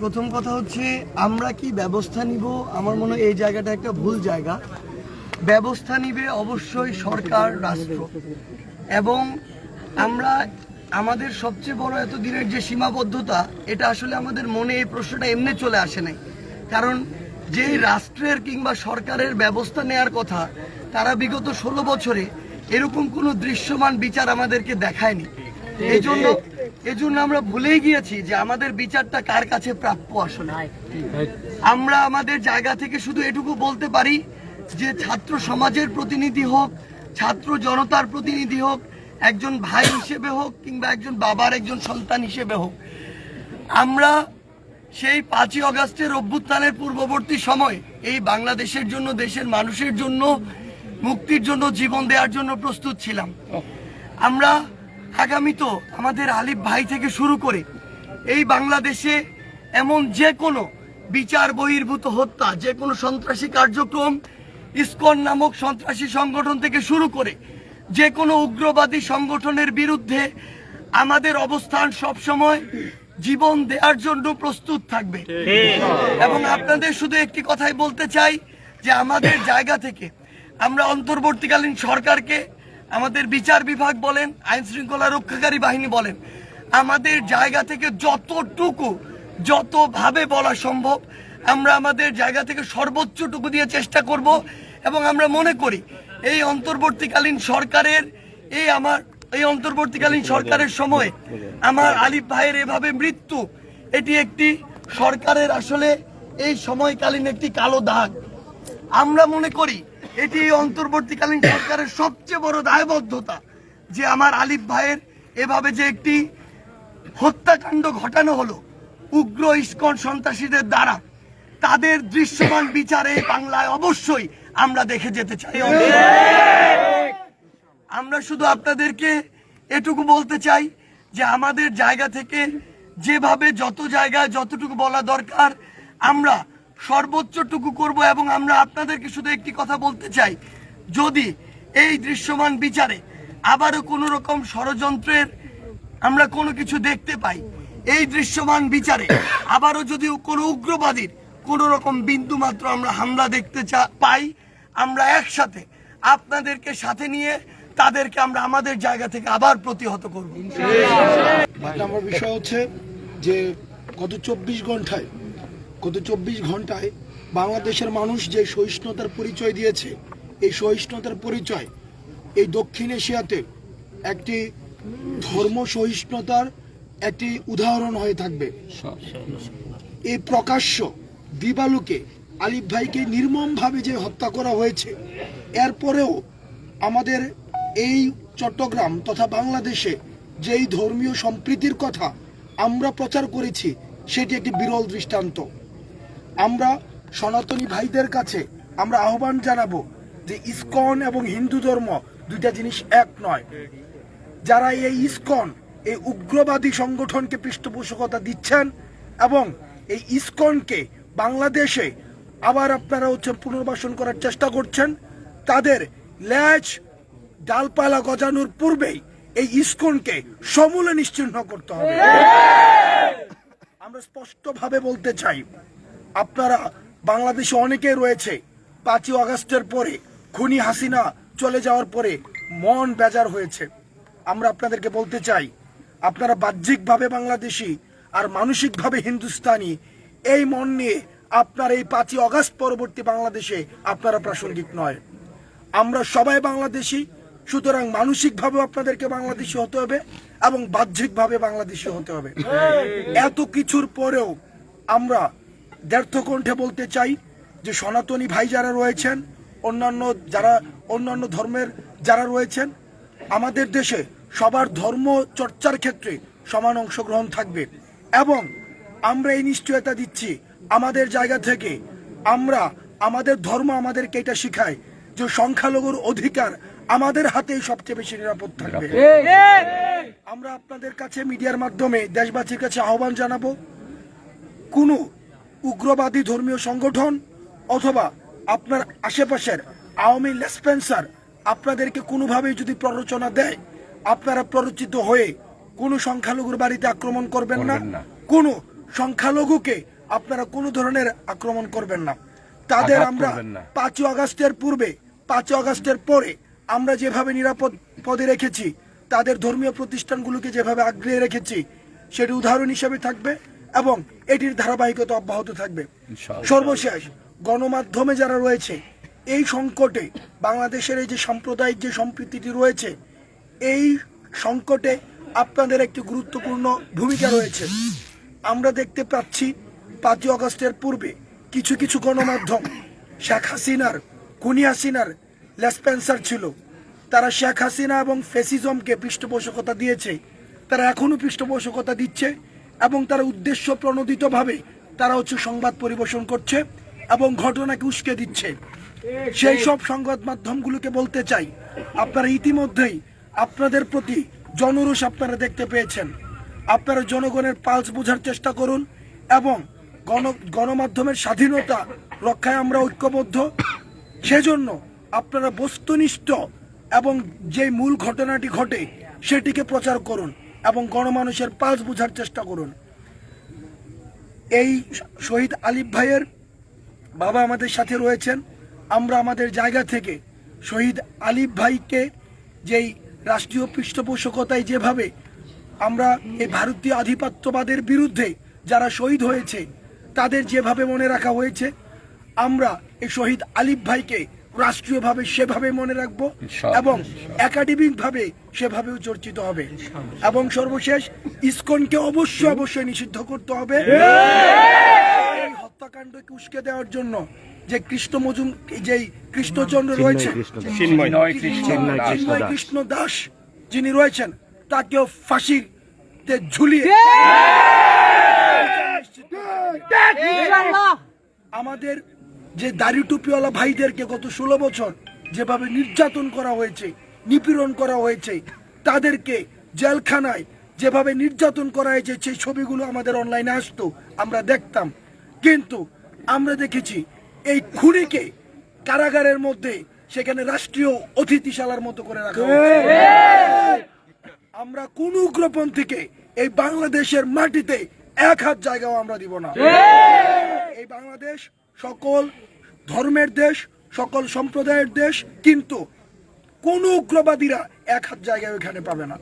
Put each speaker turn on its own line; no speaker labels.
প্রথম কথা হচ্ছে আমরা কি ব্যবস্থা নিব? আমার মনে হয় এই জায়গাটা একটা ভুল জায়গা। ব্যবস্থা নিবে অবশ্যই সরকার রাষ্ট্র। এবং আমরা আমাদের সবচেয়ে বড় এতদিনের যে সীমাবদ্ধতা এটা আসলে আমাদের মনে এই প্রশ্নটা এমনি চলে আসে নাই। কারণ যে রাষ্ট্রের কিংবা সরকারের ব্যবস্থা নেয়ার কথা তারা বিগত ষোলো বছরে এরকম কোনো দৃশ্যমান বিচার আমাদেরকে দেখায়নি। এই জন্য এজন্য আমরা ভুলেই গিয়েছি যে আমাদের বিচারটা কার কাছে প্রাপ্য আসলে। আমরা আমাদের জায়গা থেকে শুধু এটুকু বলতে পারি যে ছাত্র সমাজের প্রতিনিধি হোক ছাত্র জনতার প্রতিনিধি হোক একজন ভাই হিসেবে হোক কিংবা একজন বাবার একজন সন্তান হিসেবে হোক আমরা সেই পাঁচই অগাস্টের অভ্যুত্থানের পূর্ববর্তী সময় এই বাংলাদেশের জন্য দেশের মানুষের জন্য মুক্তির জন্য জীবন দেওয়ার জন্য প্রস্তুত ছিলাম। আমরা আগামী তো আমাদের আলিফ ভাই থেকে শুরু করে এই বাংলাদেশে এমন যে কোনো বিচার বহির্ভূত হত্যা যে কোনো সন্ত্রাসী কার্যক্রম ইসকন নামক সন্ত্রাসী সংগঠন থেকে শুরু করে যে কোনো উগ্রবাদী সংগঠনের বিরুদ্ধে আমাদের অবস্থান সবসময় জীবন দেওয়ার জন্য প্রস্তুত থাকবে। এবং আপনাদের শুধু একটি কথাই বলতে চাই যে আমাদের জায়গা থেকে আমরা অন্তর্বর্তীকালীন সরকারকে আমাদের বিচার বিভাগ বলেন, আইন শৃঙ্খলা রক্ষাকারী বাহিনী বলেন, আমাদের জায়গা থেকে যতটুকু, যতভাবে বলা সম্ভব, আমরা আমাদের জায়গা থেকে সর্বোচ্চটুকু দিয়ে চেষ্টা করব এবং আমরা মনে করি, এই অন্তর্বর্তীকালীন সরকারের, এই আমার, এই অন্তর্বর্তীকালীন সরকারের সময় আমার আলিফ ভাইয়ের এভাবে মৃত্যু, এটি একটি সরকারের আসলে এই সময়কালীন একটি কালো দাগ। আমরা মনে করি এটি অন্তর্বর্তীকালীন সরকারের সবচেয়ে বড় দায়বদ্ধতা যে আমার আলিফ ভাইয়ের এভাবে যে একটি হত্যাকাণ্ড ঘটানো হলো, উগ্র ইস্কন সন্ত্রাসীদের দ্বারা, তাদের দৃশ্যমান বিচারে বাংলায় অবশ্যই আমরা দেখে যেতে চাই। আমরা শুধু আপনাদেরকে এটুকু বলতে চাই যে আমাদের জায়গা থেকে যেভাবে যত জায়গায় যতটুকু বলা দরকার, আমরা সর্বোচ্চটুকু করব এবং আমরা আপনাদেরকে শুধু একটি কথা বলতে চাই। যদি এই দৃশ্যমান বিচারে আবারও কোনো রকম ষড়যন্ত্রের আমরা কোনো কিছু দেখতে পাই এই দৃশ্যমান বিচারে আবারও যদি কোনো উগ্রবাদীর কোনো রকম বিন্দু মাত্র আমরা হামলা দেখতে চা- পাই আমরা একসাথে আপনাদেরকে সাথে নিয়ে তাদেরকে আমরা আমাদের জায়গা থেকে আবার প্রতিহত করব।
নম্বর বিষয় হচ্ছে যে গত চব্বিশ ঘন্টায় গত চব্বিশ ঘন্টায় বাংলাদেশের মানুষ যে সহিষ্ণুতার পরিচয় দিয়েছে, এই সহিষ্ণুতার পরিচয় এই দক্ষিণ এশিয়াতে একটি ধর্ম সহিষ্ণুতার একটি উদাহরণ হয়ে থাকবে। এই প্রকাশ্য দিবালুকে আলিফ ভাইকে নির্মমভাবে যে হত্যা করা হয়েছে, এরপরেও আমাদের এই চট্টগ্রাম তথা বাংলাদেশে যেই ধর্মীয় সম্প্রীতির কথা আমরা প্রচার করেছি, সেটি একটি বিরল দৃষ্টান্ত। আমরা সনাতনী ভাইদের কাছে আমরা আহ্বান জানাব যে ইসকন এবং হিন্দু ধর্ম দুইটা জিনিস এক নয়। যারা এই ইসকন এই উগ্রবাদী সংগঠনকে পৃষ্ঠপোষকতা দিচ্ছেন এবং এই ইসকনকে বাংলাদেশে আবার আপনারা হচ্ছে পুনর্বাসন করার চেষ্টা করছেন তাদের ল্যাজ ডালপালা গজানোর পূর্বেই এই ইসকনকে সমূলে নিশ্চিহ্ন করতে হবে। আমরা স্পষ্টভাবে বলতে চাই আপনারা বাংলাদেশে অনেকে রয়েছে। পাঁচই আগস্টের পরে খুনি হাসিনা চলে যাওয়ার পরে মন বেজার হয়েছে। আমরা আপনাদেরকে বলতে চাই আপনারা বাহ্যিকভাবে বাংলাদেশি আর মানসিকভাবে হিন্দুস্তানি এই মন নিয়ে আপনার এই পাঁচই অগাস্ট পরবর্তী বাংলাদেশে আপনারা প্রাসঙ্গিক নয়। আমরা সবাই বাংলাদেশি সুতরাং মানসিকভাবে আপনাদেরকে বাংলাদেশি হতে হবে এবং বাহ্যিকভাবে বাংলাদেশি হতে হবে। এত কিছুর পরেও আমরা ব্যর্থ কণ্ঠে বলতে চাই যে সনাতনী ভাই যারা রয়েছেন অন্যান্য যারা অন্যান্য ধর্মের যারা রয়েছেন আমাদের দেশে সবার ধর্ম চর্চার ক্ষেত্রে সমান অংশগ্রহণ থাকবে এবং আমরা এই নিশ্চয়তা দিচ্ছি আমাদের জায়গা থেকে। আমরা আমাদের ধর্ম আমাদেরকে এটা শিখায় যে সংখ্যালঘুর অধিকার আমাদের হাতেই সবচেয়ে বেশি নিরাপদ থাকবে। আমরা আপনাদের কাছে মিডিয়ার মাধ্যমে দেশবাসীর কাছে আহ্বান জানাব কোনো উগ্রবাদী ধর্মীয় সংগঠন অথবা আপনার আশেপাশের আওয়ামী লেসপেন্সার আপনাদেরকে কোনোভাবেই যদি প্ররোচনা দেয় আপনারা প্ররোচিত হয়ে কোনো সংখ্যালঘুর বাড়িতে আক্রমণ করবেন না। কোনো সংখ্যালঘুকে আপনারা কোনো ধরনের আক্রমণ করবেন না। তাদের আমরা। পাঁচই আগস্টের পূর্বে পাঁচই আগস্টের পরে আমরা যেভাবে নিরাপদ পদে রেখেছি তাদের ধর্মীয় প্রতিষ্ঠানগুলোকে যেভাবে আগ্রহে রেখেছি সেটি উদাহরণ হিসেবে থাকবে। এবং এটির ধারাবাহিকতা অব্যাহত থাকবে। সর্বশেষ গণমাধ্যমে যারা রয়েছে এই সংকটে বাংলাদেশের এই যে সাম্প্রদায়িক যে সম্প্রীতিটি রয়েছে এই সংকটে আপনাদের একটি গুরুত্বপূর্ণ ভূমিকা রয়েছে। আমরা দেখতে পাচ্ছি পাঁচই আগস্টের পূর্বে কিছু কিছু গণমাধ্যম শেখ হাসিনার খুনি হাসিনার লেসপেন্সার ছিল। তারা শেখ হাসিনা এবং ফেসিজমকে পৃষ্ঠপোষকতা দিয়েছে। তারা এখনও পৃষ্ঠপোষকতা দিচ্ছে। এবং তারা উদ্দেশ্য প্রণোদিতভাবে তারা হচ্ছে সংবাদ পরিবেশন করছে এবং ঘটনাকে উস্কে দিচ্ছে। সেই সব সংবাদ মাধ্যমগুলোকে বলতে চাই, আপনারা ইতিমধ্যেই আপনাদের প্রতি জনরোষ আপনারা দেখতে পেয়েছেন। আপনারা জনগণের পালস বোঝার চেষ্টা করুন এবং গণ, গণমাধ্যমের স্বাধীনতা রক্ষায় আমরা ঐক্যবদ্ধ। সেজন্য আপনারা বস্তুনিষ্ঠ এবং যে মূল ঘটনাটি ঘটে সেটিকে প্রচার করুন। এবং গণমানুষের পালস বোঝার চেষ্টা করুন। এই শহীদ আলিফ ভাইয়ের বাবা আমাদের সাথে রয়েছেন। আমরা আমাদের জায়গা থেকে শহীদ আলিফ ভাইকে যেই রাষ্ট্রীয় পৃষ্ঠপোষকতায় যেভাবে আমরা এই ভারতীয় আধিপত্যবাদের বিরুদ্ধে যারা শহীদ হয়েছে, তাদের যেভাবে মনে রাখা হয়েছে, আমরা এই শহীদ আলিফ ভাইকে রাষ্ট্রীয়ভাবে সেভাবে মনে রাখব এবং একাডেমিক ভাবে সেভাবেও চর্চিত হবে। এবং সর্বশেষ ইসকনকে অবশ্যই অবশ্যই নিষিদ্ধ করতে হবে। হত্যাকাণ্ডকে উস্কে দেওয়ার জন্য? যে কৃষ্ণ মজুম যেই কৃষ্ণচন্দ্র রয়েছে
কৃষ্ণ দাস।
যিনি রয়েছেন তাকেও ফাঁসিতে ঝুলিয়ে আমাদের যে দাড়ি টুপিওয়ালা ভাইদেরকে গত ষোলো বছর যেভাবে নির্যাতন করা হয়েছে, নিপীড়ন করা হয়েছে, তাদেরকে জেলখানায় যেভাবে নির্যাতন করা হয়েছে, সেই ছবিগুলো আমাদের অনলাইনে আসতো, আমরা দেখতাম। কিন্তু আমরা দেখেছি, এই খুনিকে কারাগারের মধ্যে সেখানে রাষ্ট্রীয় অতিথিশালার মতো করে রাখা আমরা কোন উগ্রপন্থীকে এই বাংলাদেশের মাটিতে এক হাত জায়গাও আমরা দিব না। এই বাংলাদেশ সকল ধর্মের দেশ সকল সম্প্রদায়ের দেশ কিন্তু কোন উগ্রবাদীরা এক হাত জায়গায় ওখানে পাবে না।